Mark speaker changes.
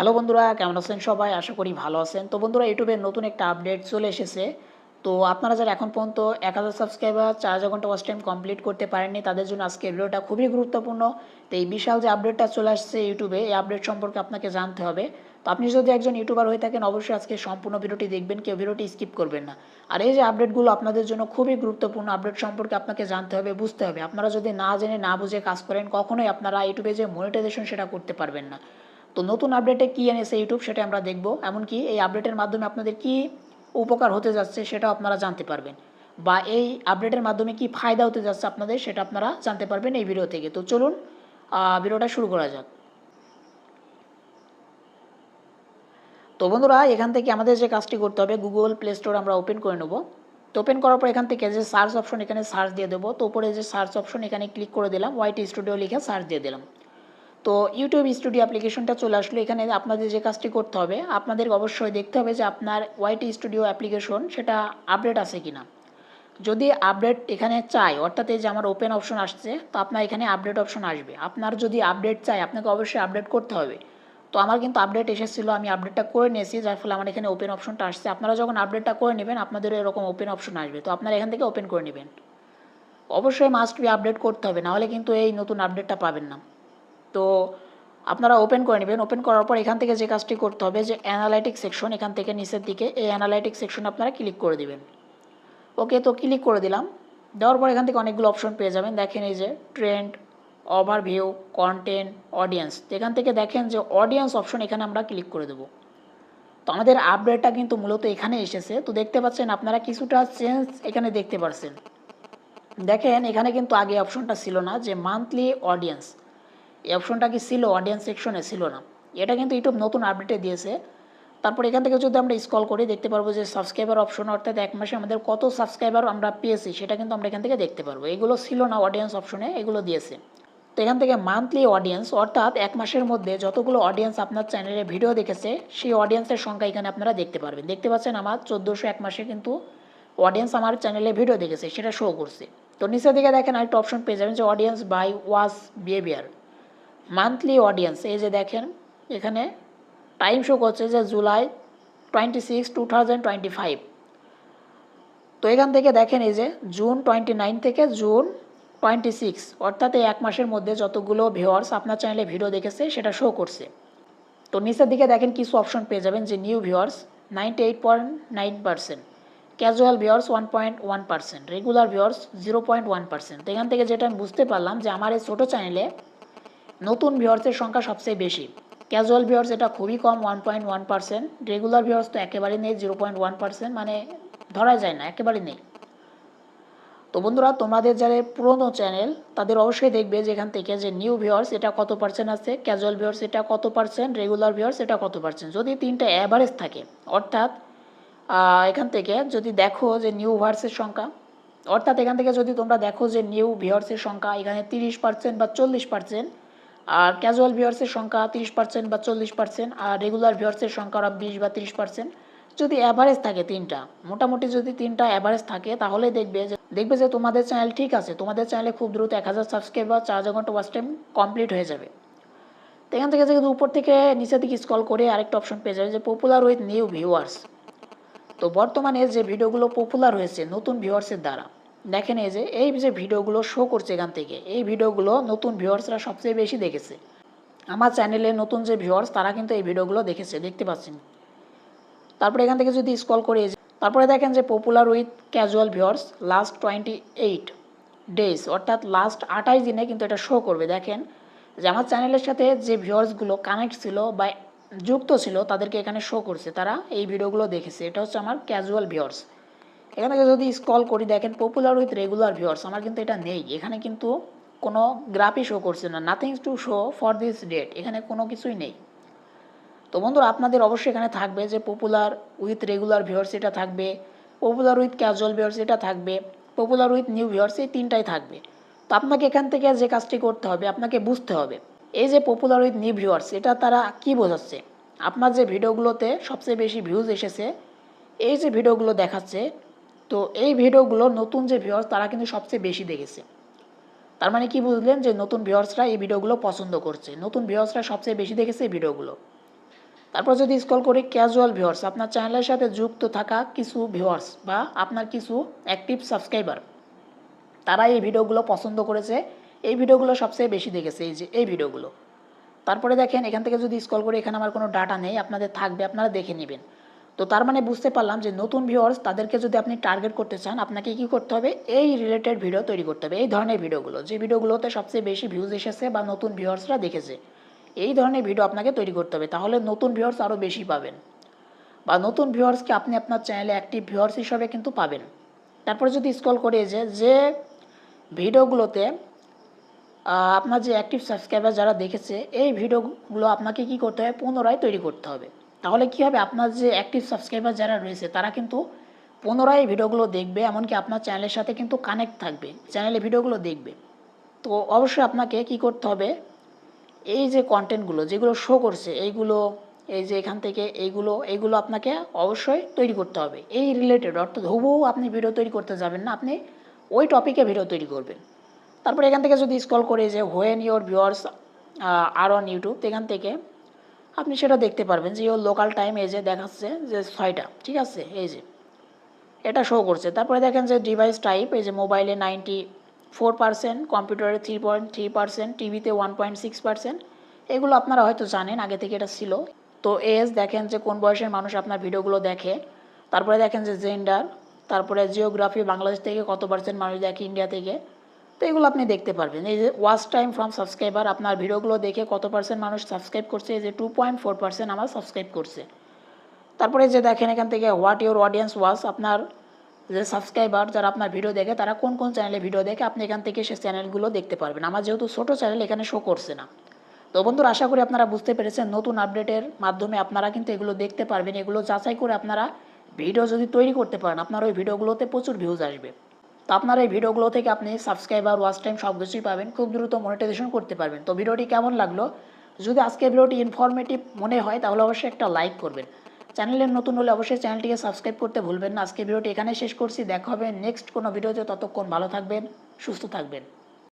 Speaker 1: Hello বন্ধুরা, কেমন আছেন সবাই? আশা করি ভালো আছেন। তো বন্ধুরা ইউটিউবের নতুন একটা আপডেট চলে এসেছে। তো আপনারা যারা এখন পর্যন্ত এক হাজার সাবস্ক্রাইবার চার হাজার ঘণ্টা ওয়াচ টাইম কমপ্লিট করতে পারেননি, তাদের জন্য আজকে ভিডিওটা খুবই গুরুত্বপূর্ণ। তো এই বিশাল যে আপডেটটা চলে আসছে ইউটিউবে, এই আপডেট সম্পর্কে আপনাকে জানতে হবে। তো আপনি যদি একজন ইউটিউবার হয়ে থাকেন, অবশ্যই আজকে সম্পূর্ণ ভিডিওটি দেখবেন, কেউ ভিডিওটি স্কিপ করবেন না। আর এই যে আপডেটগুলো আপনাদের জন্য খুবই গুরুত্বপূর্ণ আপডেট সম্পর্কে আপনাকে জানতে হবে, বুঝতে হবে। আপনারা যদি না জেনে, না বুঝে কাজ করেন, কখনোই আপনারা ইউটিউবে যে মনিটাইজেশন সেটা করতে পারবেন না। তো নতুন আপডেটে কী এনেছে ইউটিউব সেটা আমরা দেখব। এমনকি এই আপডেটের মাধ্যমে আপনাদের কি উপকার হতে যাচ্ছে সেটা আপনারা জানতে পারবেন। বা এই আপডেটের মাধ্যমে কি ফায়দা হতে যাচ্ছে আপনাদের সেটা আপনারা জানতে পারবেন এই ভিডিও থেকে। তো চলুন ভিডিওটা শুরু করা যাক। তো বন্ধুরা, এখান থেকে আমাদের যে কাজটি করতে হবে গুগল প্লে স্টোর আমরা ওপেন করে নেব। তো ওপেন করার পর এখান থেকে যে সার্চ অপশন এখানে সার্চ দিয়ে দেবো। তো উপরে যে সার্চ অপশন এখানে ক্লিক করে দিলাম ওয়াইটি স্টুডিও লিখে সার্চ দিয়ে দিলাম। তো ইউটিউব স্টুডিও অ্যাপ্লিকেশনটা চলে আসলো। এখানে আপনাদের যে কাজটি করতে হবে আপনাদের অবশ্যই দেখতে হবে যে আপনার ওয়াইটি স্টুডিও অ্যাপ্লিকেশন সেটা আপডেট আছে কিনা। যদি আপডেট এখানে চাই, অর্থাৎ এই যে আমার ওপেন অপশন আসছে, তো আপনার এখানে আপডেট অপশন আসবে। আপনার যদি আপডেট চাই, আপনাকে অবশ্যই আপডেট করতে হবে। তো আমার কিন্তু আপডেট এসেছিল, আমি আপডেটটা করে নিয়েছি, যার ফলে আমার এখানে ওপেন অপশনটা আসছে। আপনারা যখন আপডেটটা করে নেবেন আপনাদেরও এরকম ওপেন অপশন আসবে। তো আপনারা এখান থেকে ওপেন করে নেবেন। অবশ্যই মাস্ট বি আপডেট করতে হবে, নাহলে কিন্তু এই নতুন আপডেটটা পাবেন না। তো আপনারা ওপেন করে নেবেন। ওপেন করার পর এখান থেকে যে কাজটি করতে হবে, যে অ্যানালাইটিক সেকশন এখান থেকে নিচের দিকে এই অ্যানালাইটিক সেকশন আপনারা ক্লিক করে দিবেন। ওকে তো ক্লিক করে দিলাম। দেওয়ার পর এখান থেকে অনেকগুলো অপশন পেয়ে যাবেন। দেখেন এই যে ট্রেন্ড ওভারভিউ কন্টেন্ট অডিয়েন্স এখান থেকে দেখেন যে অডিয়েন্স অপশন এখানে আমরা ক্লিক করে দেবো। তো আমাদের আপডেটটা কিন্তু মূলত এখানে এসেছে। তো দেখতে পাচ্ছেন আপনারা কিছুটা চেঞ্জ এখানে দেখতে পাচ্ছেন দেখেন এখানে কিন্তু আগে অপশনটা ছিল না, যে মান্থলি অডিয়েন্স এই অপশনটা কি ছিল? অডিয়েন্স সেকশনে ছিল না। এটা কিন্তু ইউটিউব নতুন আপডেটে দিয়েছে। তারপর এখান থেকে যদি আমরা স্কল করি, দেখতে পারব যে সাবস্ক্রাইবার অপশন অর্থাৎ এক মাসে আমাদের কত সাবস্ক্রাইবার আমরা পেয়েছি, সেটা কিন্তু আমরা এখান থেকে দেখতে পারব। এগুলো ছিল না অডিয়েন্স অপশনে এগুলো দিয়েছে। তো এখান থেকে মান্থলি অডিয়েন্স অর্থাৎ এক মাসের মধ্যে যতগুলো অডিয়েন্স আপনার চ্যানেলে ভিডিও দেখেছে, সেই অডিয়েন্সের সংখ্যা এখানে আপনারা দেখতে পারবেন। দেখতে পাচ্ছেন আমার চোদ্দোশো এক মাসে কিন্তু অডিয়েন্স আমার চ্যানেলে ভিডিও দেখেছে, সেটা শো করছে। তো নিচের দিকে দেখেন আরেকটা অপশন পেয়ে যাবেন যে audience by watch behaviour monthly audience এই যে দেখেন, এখানে টাইম শো করছে যে July twenty six two thousand twenty five তো এখান থেকে দেখেন এই যে জুন টোয়েন্টি নাইন থেকে জুন টোয়েন্টি সিক্স অর্থাৎ এই এক মাসের মধ্যে যতগুলো ভিওয়ার্স আপনার চ্যানেলে ভিডিও দেখেছে, সেটা শো করছে। তো নিচের দিকে দেখেন কিছু অপশন পেয়ে যাবেন যে new viewers ninety eight point nine percent casual viewers one point one percent regular viewers zero point one percent এখান থেকে যেটা আমি বুঝতে পারলাম যে আমার এই ছোটো চ্যানেলে নতুন ভিওয়ার্সের সংখ্যা সবচেয়ে বেশি। ক্যাজুয়াল ভিওয়ার্স এটা খুবই কম one point one percent regular viewers তো একেবারেই নেই জিরো পয়েন্ট ওয়ান পার্সেন্ট মানে ধরা যায় না একেবারেই নেই। তো বন্ধুরা, তোমাদের যারা পুরনো চ্যানেল তাদের অবশ্যই দেখবে যে এখান থেকে যে নিউ ভিউয়ার্স এটা কত পার্সেন্ট আছে ক্যাজুয়াল ভিউয়ার্স এটা কত পার্সেন্ট রেগুলার ভিউয়ার্স এটা কত পার্সেন্ট যদি তিনটা অ্যাভারেজ থাকে, অর্থাৎ এখান থেকে যদি দেখো যে নিউ ভিউয়ার্সের সংখ্যা, অর্থাৎ এখান থেকে যদি তোমরা দেখো যে নিউ ভিউয়ার্সের সংখ্যা এখানে তিরিশ পার্সেন্ট বা চল্লিশ পার্সেন্ট আর ক্যাজুয়াল ভিউয়ার্সের সংখ্যা তিরিশ পার্সেন্ট বা চল্লিশ পার্সেন্ট আর রেগুলার ভিউয়ার্সের সংখ্যা বিশ বা তিরিশ পার্সেন্ট যদি অ্যাভারেজ থাকে তিনটা, মোটামুটি যদি তিনটা অ্যাভারেজ থাকে, তাহলে দেখবে যে দেখবে যে তোমাদের চ্যানেল ঠিক আছে, তোমাদের চ্যানেলে খুব দ্রুত এক হাজার সাবস্ক্রাইবার চার হাজার ঘণ্টা ওয়াচ টাইম কমপ্লিট হয়ে যাবে। তো এখান থেকে যদি উপর থেকে নিচের দিকে স্কল করে আরেকটা অপশন পেয়ে যাবে যে পপুলার উইথ নিউ ভিউয়ার্স তো বর্তমানে যে ভিডিওগুলো পপুলার হয়েছে নতুন ভিউয়ার্সের দ্বারা দেখেন এই যে এই যে ভিডিওগুলো শো করছে এখান থেকে, এই ভিডিওগুলো নতুন ভিউয়ার্সরা সবচেয়ে বেশি দেখেছে। আমার চ্যানেলে নতুন যে ভিউয়ার্স, তারা কিন্তু এই ভিডিওগুলো দেখেছে, দেখতে পাচ্ছেন। তারপরে এখান থেকে যদি স্কল করে তারপরে দেখেন যে popular with casual viewers last twenty eight days অর্থাৎ লাস্ট আঠাশ দিনে কিন্তু এটা শো করবে। দেখেন যে আমার চ্যানেলের সাথে যে ভিউয়ার্সগুলো কানেক্ট ছিল বা যুক্ত ছিল, তাদেরকে এখানে শো করছে, তারা এই ভিডিওগুলো দেখেছে। এটা হচ্ছে আমার ক্যাজুয়াল ভিউয়ার্স এখানে যদি স্ক্রল করি, দেখেন পপুলার উইথ রেগুলার ভিউয়ার্স আমার কিন্তু এটা নেই। এখানে কিন্তু কোনো গ্রাফই শো করছে না nothing to show for this date এখানে কোনো কিছুই নেই। তো বন্ধুরা, আপনাদের অবশ্যই এখানে থাকবে যে পপুলার উইথ রেগুলার ভিউয়ার্স এটা থাকবে পপুলার উইথ ক্যাজুয়াল ভিউয়ার্স এটা থাকবে পপুলার উইথ নিউ ভিউয়ার্স এই তিনটাই থাকবে। তো আপনাকে এখান থেকে যে কাজটি করতে হবে, আপনাকে বুঝতে হবে, এই যে পপুলার উইথ নিউ ভিউয়ার্স এটা তারা কি বোঝাচ্ছে? আপনার যে ভিডিওগুলোতে সবচেয়ে বেশি ভিউজ এসেছে, এই যে ভিডিওগুলো দেখাচ্ছে তো এই ভিডিওগুলো নতুন যে ভিউয়ার্স তারা কিন্তু সবচেয়ে বেশি দেখেছে। তার মানে কি বুঝলেন যে নতুন ভিউয়ার্সরা এই ভিডিওগুলো পছন্দ করছে। নতুন ভিউয়ার্সরা সবচেয়ে বেশি দেখেছে এই ভিডিওগুলো। তারপর যদি স্ক্রল করি ক্যাজুয়াল ভিউয়ার্স আপনার চ্যানেলের সাথে যুক্ত থাকা কিছু ভিউয়ার্স বা আপনার কিছু অ্যাক্টিভ সাবস্ক্রাইবার তারা এই ভিডিওগুলো পছন্দ করেছে। এই ভিডিওগুলো সবচেয়ে বেশি দেখেছে এই যে, এই ভিডিওগুলো। তারপরে দেখেন, এখান থেকে যদি স্ক্রল করি, এখানে আমার কোনো ডাটা নেই। আপনাদের থাকবে, আপনারা দেখে নেবেন। তো তার মানে বুঝতে পারলাম যে নতুন ভিউয়ার্স তাদেরকে যদি আপনি টার্গেট করতে চান, আপনাকে কি করতে হবে? এই রিলেটেড ভিডিও তৈরি করতে হবে। এই ধরনের ভিডিওগুলো যে ভিডিওগুলোতে সবচেয়ে বেশি ভিউজ এসেছে বা নতুন ভিউয়ার্সরা দেখেছে, এই ধরনের ভিডিও আপনাকে তৈরি করতে হবে। তাহলে নতুন ভিউয়ার্স আরও বেশি পাবেন। বা নতুন ভিউয়ার্সকে আপনি আপনার চ্যানেলে অ্যাক্টিভ ভিউয়ার্স হিসাবে কিন্তু পাবেন। তারপরে যদি স্ক্রল করে যে যে ভিডিওগুলোতে আপনার যে অ্যাক্টিভ সাবস্ক্রাইবার যারা দেখেছে, এই ভিডিওগুলো আপনাকে কি করতে হবে? পুনরায় তৈরি করতে হবে। তাহলে কি হবে? আপনার যে অ্যাক্টিভ সাবস্ক্রাইবার যারা রয়েছে, তারা কিন্তু পুনরায় ভিডিওগুলো দেখবে, এমনকি আপনার চ্যানেলের সাথে কিন্তু কানেক্ট থাকবে চ্যানেলে ভিডিওগুলো দেখবে। তো অবশ্যই আপনাকে কি করতে হবে? এই যে কন্টেন্টগুলো যেগুলো শো করছে, এইগুলো, এই যে এখান থেকে এইগুলো এইগুলো আপনাকে অবশ্যই তৈরি করতে হবে। এই রিলেটেড অর্থাৎ হুবহু আপনি ভিডিও তৈরি করতে যাবেন না, আপনি ওই টপিকে ভিডিও তৈরি করবেন। তারপরে এখান থেকে যদি স্ক্রল করে যে when your viewers are on YouTube এখান থেকে আপনি সেটা দেখতে পারবেন যে ওর লোকাল টাইম এই যে দেখাচ্ছে যে ছয়টা, ঠিক আছে? এই যে, এটা শো করছে। তারপরে দেখেন যে ডিভাইস টাইপ এই যে মোবাইলে নাইনটি ফোর পার্সেন্ট কম্পিউটারে থ্রি পয়েন্ট থ্রি পার্সেন্ট টিভিতে ওয়ান পয়েন্ট সিক্স পার্সেন্ট এগুলো আপনারা হয়তো জানেন, আগে থেকে এটা ছিল। তো এজ দেখেন যে কোন বয়সের মানুষ আপনার ভিডিওগুলো দেখে। তারপরে দেখেন যে জেন্ডার তারপরে জিওগ্রাফি বাংলাদেশ থেকে কত পার্সেন্ট মানুষ দেখে ইন্ডিয়া থেকে। তো এগুলো আপনি দেখতে পারবেন। এই যে ওয়াচ টাইম ফ্রম সাবস্ক্রাইবার আপনার ভিডিওগুলো দেখে কত পার্সেন্ট মানুষ সাবস্ক্রাইব করছে, এই যে টু পয়েন্ট ফোর পার্সেন্ট আমার সাবস্ক্রাইব করছে। তারপরে যে দেখেন এখান থেকে হোয়াট ইউর অডিয়েন্স ওয়াচ আপনার যে সাবস্ক্রাইবার যারা আপনার ভিডিও দেখে, তারা কোন কোন চ্যানেলে ভিডিও দেখে, আপনি এখান থেকে সে চ্যানেলগুলো দেখতে পারবেন। আমার যেহেতু ছোটো চ্যানেল এখানে শো করছে না। তো বন্ধুরা, আশা করি আপনারা বুঝতে পেরেছেন, নতুন আপডেটের মাধ্যমে আপনারা কিন্তু এগুলো দেখতে পারবেন। এগুলো যাচাই করে আপনারা ভিডিও যদি তৈরি করতে পারেন, আপনার ওই ভিডিওগুলোতে প্রচুর ভিউজ আসবে। তো আপনার এই ভিডিওগুলো থেকে আপনি সাবস্ক্রাইবার ওয়াচ টাইম সব কিছুই পাবেন। খুব দ্রুত মনিটাইজেশন করতে পারবেন। তো ভিডিওটি কেমন লাগল? যদি আজকে ভিডিওটি ইনফরমেটিভ মনে হয়, তাহলে অবশ্যই একটা লাইক করবেন। চ্যানেলের নতুন হলে অবশ্যই চ্যানেলটিকে সাবস্ক্রাইব করতে ভুলবেন না। আজকে ভিডিওটি এখানে শেষ করছি। দেখা হবে নেক্সট কোনো ভিডিওতে। ততক্ষণ ভালো থাকবেন, সুস্থ থাকবেন।